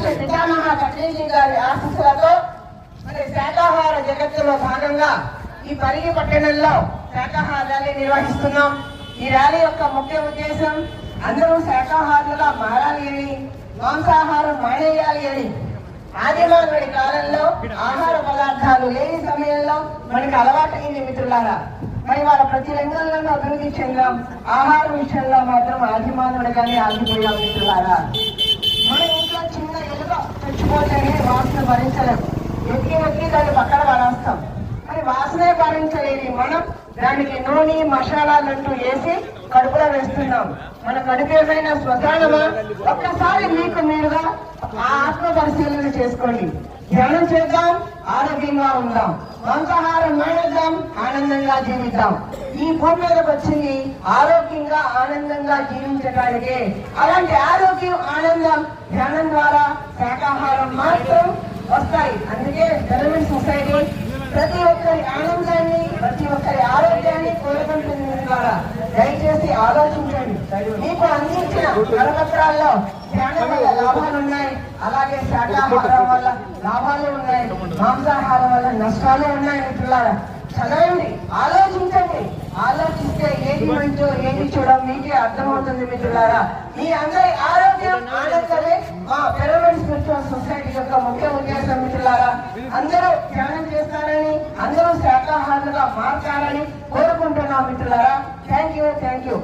బ్రహ్మర్షి పితామహ కట్లేజీ గారి ఆశీస్సులతో మరి శాకాహార జగత్తులో భాగంగా ఈ పరిగి పట్టణంలో శాకాహార ర్యాలీ నిర్వహిస్తున్నాం. ఈ ర్యాలీ యొక్క ముఖ్య ఉద్దేశం అందరూ శాకాహారులుగా మారాలి అని మాంసాహారం మానేయాలి అని. ఆదిమానవుడి కాలంలో ఆహార పదార్థాలు లేని సమయంలో మనకి అలవాటైంది మిత్రులారా. మరి వాళ్ళ ప్రతి రంగంలోనూ అభివృద్ధి చెందాం. ఆహార విషయంలో మాత్రం ఆదిమానవుడిగానే ఆగిపోయాం మిత్రులారా. చచ్చిపోతేనే వాసన భరించలేము. ఎక్కి ఎక్కి దాన్ని పక్కన పడేస్తాం. మరి వాసనే భరించలేని మనం దానికి నూనె మసాలాలంటూ వేసి కడుపులో వేస్తున్నాం. మన కడుపు ఏమైనా శ్మశానమా ఒక్కసారి మీకు మీరుగా ఆ ఆత్మ పరిశీలన చేసుకోండి. ధ్యానం చేద్దాం ఆరోగ్యంగా ఉందాం. మాంసాహారం మానేద్దాం ఆనందంగా జీవిద్దాం. ఈ భూమి మీదకి వచ్చింది ఆరోగ్యంగా ఆనందంగా జీవించడానికి అలాంటి ఆరోగ్యం ఆనందం ధ్యానం ద్వారా శాకాహారం మాత్రం వస్తాయి. అందుకే డెవలప్మెంట్ సొసైటీ ప్రతి ఒక్కరి ఆనందాన్ని ప్రతి ఒక్కరి ఆరోగ్యాన్ని కోరుకుంటుంది ద్వారా దయచేసి ఆలోచించండి. మీకు అందించిన కరపత్రాల్లో ధ్యానం వల్ల లాభాలు ఉన్నాయి. అలాగే శాకాహారం వల్ల లాభాలు ఉన్నాయి. మాంసాహారం వల్ల నష్టాలు ఉన్నాయి మిత్రులారా. చదవండి ఆలోచించండి. ఆలోచిస్తే ఏది మంచో ఏది చూడ మీకే అర్థమవుతుంది మిత్రులారా. మీ అందరి ఆరోగ్యం ఆనందమే. మా పిరమిడ్ స్పిరిచువల్ సొసైటీ యొక్క ముఖ్య ఉద్దేశం మిత్రులారా. అందరూ ధ్యానం చేస్తారని అందరూ శాఖాహారులుగా మార్చాలని కోరుకుంటున్నాం మిత్రులారా. Thank you thank you